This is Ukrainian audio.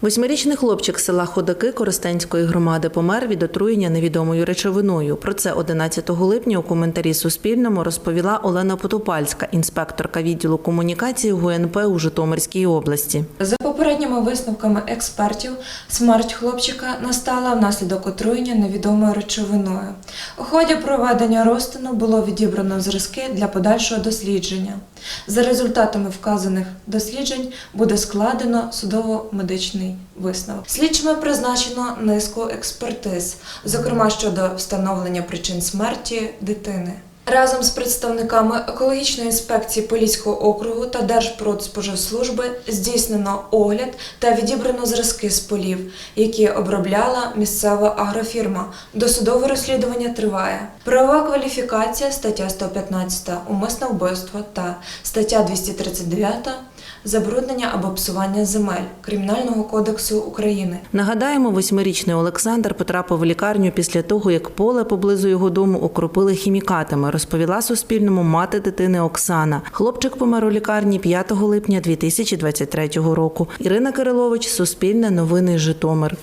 Восьмирічний хлопчик села Ходаки Коростенської громади помер від отруєння невідомою речовиною. Про це 11 липня у коментарі Суспільному розповіла Олена Потопальська, інспекторка відділу комунікації ГУНП у Житомирській області. За попередніми висновками експертів, смерть хлопчика настала внаслідок отруєння невідомою речовиною. У ході проведення розтину було відібрано зразки для подальшого дослідження. За результатами вказаних досліджень буде складено судово-медичний висновок. Слідчими призначено низку експертиз, зокрема щодо встановлення причин смерті дитини. Разом з представниками екологічної інспекції Поліського округу та Держпродспоживслужби здійснено огляд та відібрано зразки з полів, які обробляла місцева агрофірма. Досудове розслідування триває. Правова кваліфікація стаття 115 умисне вбивство та стаття 239 забруднення або псування земель Кримінального кодексу України. Нагадаємо, восьмирічний Олександр потрапив в лікарню після того, як поле поблизу його дому окропили хімікатами, розповіла Суспільному мати дитини Оксана. Хлопчик помер у лікарні 5 липня 2023 року. Ірина Кирилович, Суспільне новини Житомир.